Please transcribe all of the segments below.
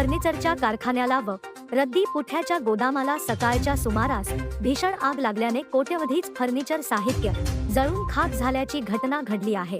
फर्निचरच्या कारखान्याला व रद्दी पुठ्याच्या गोदामाला सकाळच्या सुमारास भीषण आग लागल्याने कोट्यवधीच फर्निचर साहित्य जळून खाक झाल्याची घटना घडली आहे.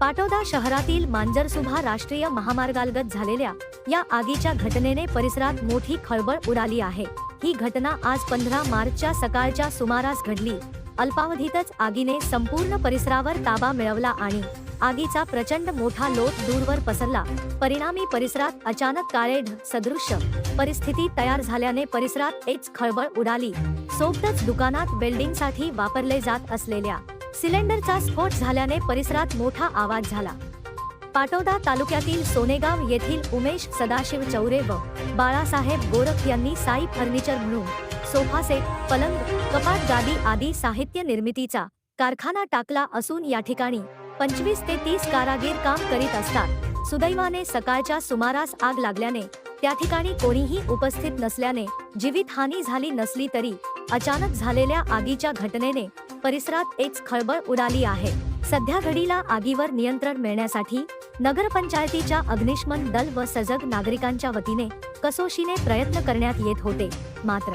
पाटोदा शहरातील मांजरसुभा राष्ट्रीय महामार्गालगत झालेल्या या आगीच्या घटनेने परिसरात मोठी खळबळ उडाली आहे. ही घटना आज पंधरा मार्चच्या सकाळच्या सुमारास घडली. अल्पावधीतच आगीने संपूर्ण परिसरावर ताबा मिळवला आणि आगीचा प्रचंड मोठा लोट दूरवर पसरला. परिणामी परिसरात अचानक काळे सदृश्य. परिस्थिती तयार झाल्याने परिसरात एक खळबळ उडाली. सोबतच दुकानात वेल्डिंगसाठी वापरले जात असलेल्या सिलेंडरचा स्फोट झाल्याने परिसरात मोठा आवाज झाला. पाटोदा तालुक्यातील सोनेगाव येथील उमेश सदाशिव चौरे व बाळासाहेब गोरख यांनी साई फर्निचर म्हणून सोफा सेट पलंग कपाट गादी आदी साहित्य निर्मितीचा कारखाना टाकला असून या ठिकाणी पंचवीस ते तीस कारागीर काम करीत असतात. सुदैवाने सकाळच्या सुमारास आग लागल्याने त्या ठिकाणी कोणीही उपस्थित नसल्याने जीवितहानी झाली नसली तरी अचानक झालेल्या आगीच्या घटनेने परिसरात एक खळबळ उडाली आहे. सध्या घडीला आगीवर नियंत्रण मिळण्यासाठी नगरपंचायतीच्या अग्निशमन दल व सजग नागरिकांच्या वतीने कसोशीने प्रयत्न करण्यात येत होते. मात्र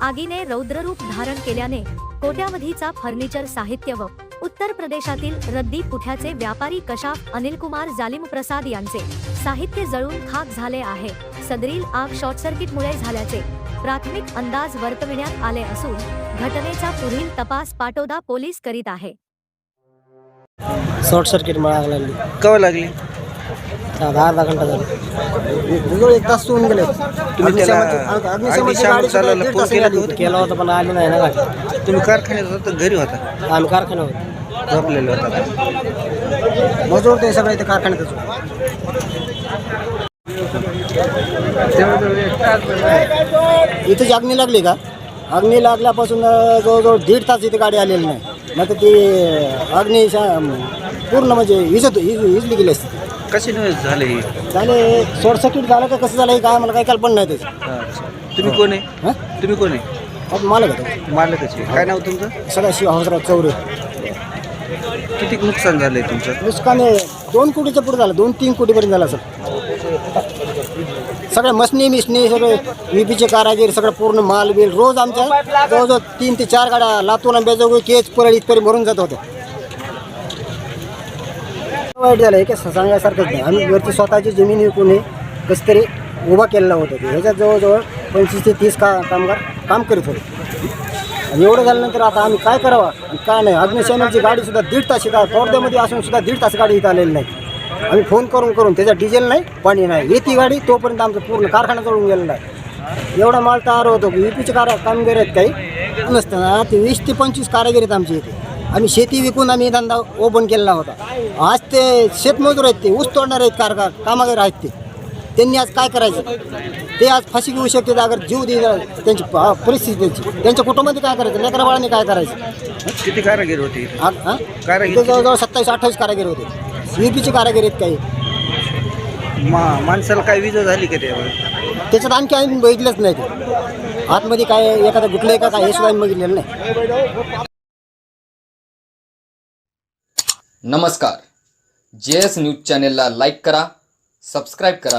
आगीने रौद्ररूप धारण केल्याने कोट्यावधीचा फर्निचर साहित्य व उत्तर प्रदेशातील रद्दी पुठ्याचे व्यापारी कशाफ अनिलकुमार जालिम प्रसाद यांचे साहित्य जळून खाक झाले आहे. सदरील आग शॉर्ट सर्किटमुळे झाल्याचे प्राथमिक अंदाज वर्तविण्यात आले असून घटनेचा पुढील तपास पाटोदा पोलीस करीत आहे. शॉर्ट सर्किटमुळे आग लागली. कवा लागली? अर्धा घंटा झाला. एक तास होऊन गेले. तुम्ही त्याला फोन केला होता? होती. केला होता पण आली नाही ना गाडी. तुम्ही कारखान्यात होता घरी होता? आम्ही कारखान्यावर झोपलेले होता मजूर ते सगळे इथे कारखान्यातच इथे अग्नी लागली का? अग्नी लागल्यापासून जवळजवळ दीड तास इथे गाडी आलेली नाही. नाही तर ती अग्नी पूर्ण म्हणजे विजत विजली गेली असती. कशी नाही झाले? झाले शॉर्ट सर्किट झालं का कसं झालं काय मला काही कल्पना नाही त्याची. तुम्ही कोण आहे? हां? तुम्ही कोण आहे? मालक आहे मालकाचे काय नाव तुमचं? सदाशिव हंसराव चौरे. किती नुकसान झालंय तुमचं नुकसान हे दोन कोटीच्या पुढे झालं दोन तीन कोटीपर्यंत झालं सर. सगळं मसनी मिशनी सगळे विपीचे कारागीर सगळं पूर्ण माल बिल रोज आमच्या जवळजवळ तीन ते चार गाड्या लातूर आंब्याजवळ केच परळ इथपर्यंत भरून जात होत्या. वाईट झालं हे काय सांगण्यासारखंच नाही. आम्ही वरती स्वतःची जमीन विकून हे कसं तरी उभा केलेला होता. ते ह्याच्यात जवळजवळ पंचवीस ते तीस का कामगार काम करीत होते. आणि एवढं झाल्यानंतर आता आम्ही काय करावं आणि काय नाही? अग्निशमनची गाडी सुद्धा दीड तास इथं पडद्यामध्ये असून सुद्धा दीड तास गाडी इथं आलेली नाही. आम्ही फोन करून करून त्याच्यात डिझेल नाही पाणी नाही. येते गाडी तोपर्यंत आमचं पूर्ण कारखाना जळून गेलेला आहे एवढा माल तयार होतो की युपीचे कार कामगिरी आहेत काही. नसतं ते वीस ते पंचवीस कारागिरी आहेत आमच्या इथे. आम्ही शेती विकून आम्ही धंदा ओपन केलेला होता. आज ते शेतमजूर आहेत ते ऊस तोडणार आहेत कारखार कामागार आहेत ते. त्यांनी आज काय करायचं? ते आज फाशी घेऊ शकते अगर जीव दे त्यांची परिस्थिती त्यांची. त्यांच्या कुटुंबामध्ये काय करायचं? लेकरा बाळांनी काय करायचं? किती कारागीर होते? हा? जवळजवळ सत्तावीस अठ्ठावीस कारागीर होते. युपीचे कारागीर आहेत काही. मा माणसाला काय विजा झाली का त्यावर? त्याच्यात आणखी आम्ही बघितलंच नाही ते. आतमध्ये काय एखादं गुटलंय का काय हे सुद्धा आम्ही बघितलेलं नाही. नमस्कार. जे एस न्यूज चॅनेलला लाईक करा सबस्क्राईब करा